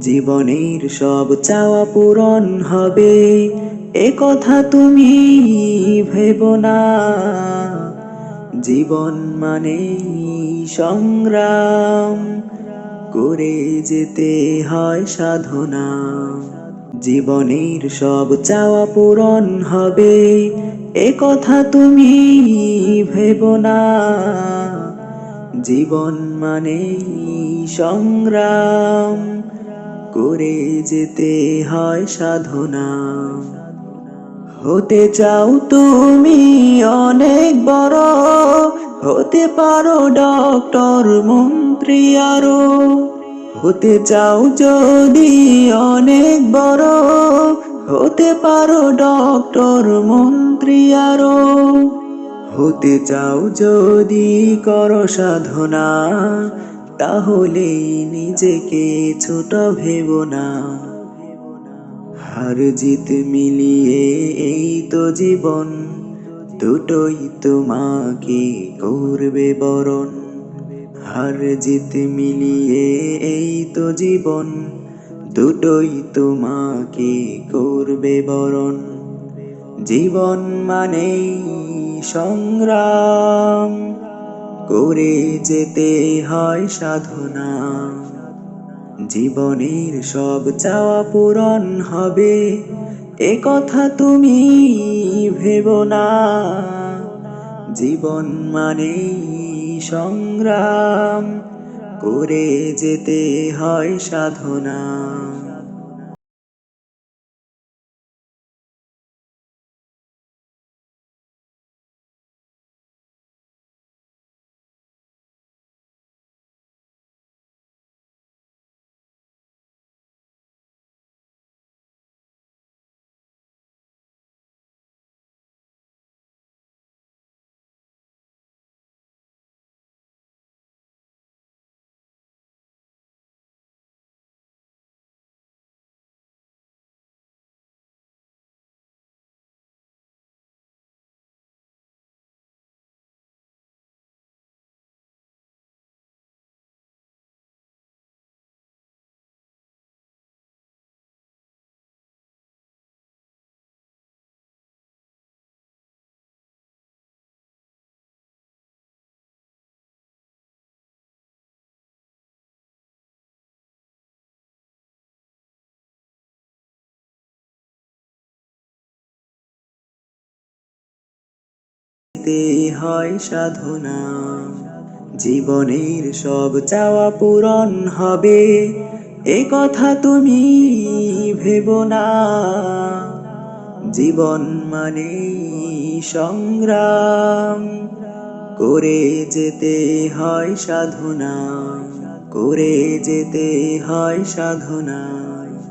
জীবনের সব চাওয়া পূরণ হবে। এ কথা তুমি ভেব না। জীবন মানে সংগ্রাম। করে যেতে হয় সাধনা। জীবনের সব চাওয়া পূরণ হবে। এ কথা তুমি ভেব না। জীবন মানে সংগ্রাম। করে যেতে হয় সাধনা। হতে চাও তুমি অনেক বড়, হতে পারো ডক্টর, মন্ত্রী আরও। হতে চাও যদি অনেক বড়, হতে পারো ডক্টর, মন্ত্রী আরও। হতে চাও যদি করো সাধনা তাহলে নিজেকে ছোট ভেব না। হার জিত মিলিয়ে এই তো জীবন, দুটোই তোমাকে করবে বরণ। হার জিত মিলিয়ে এই তো জীবন, দুটোই তোমাকে করবে বরণ। জীবন মানেই সংগ্রাম। করে যেতে হয় সাধনা। জীবনের সব চাওয়া পূরণ হবে, এ কথা তুমি ভেব না। জীবন মানে সংগ্রাম, করে যেতে হয় সাধনা। হয় সাধনা। জীবনের সব চাওয়া পূরণ হবে, এ কথা তুমি ভেব না। জীবন মানে সংগ্রাম, করে যেতে হয় সাধনা, করে যেতে হয় সাধনা,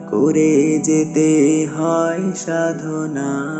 করে যেতে হয় সাধনা।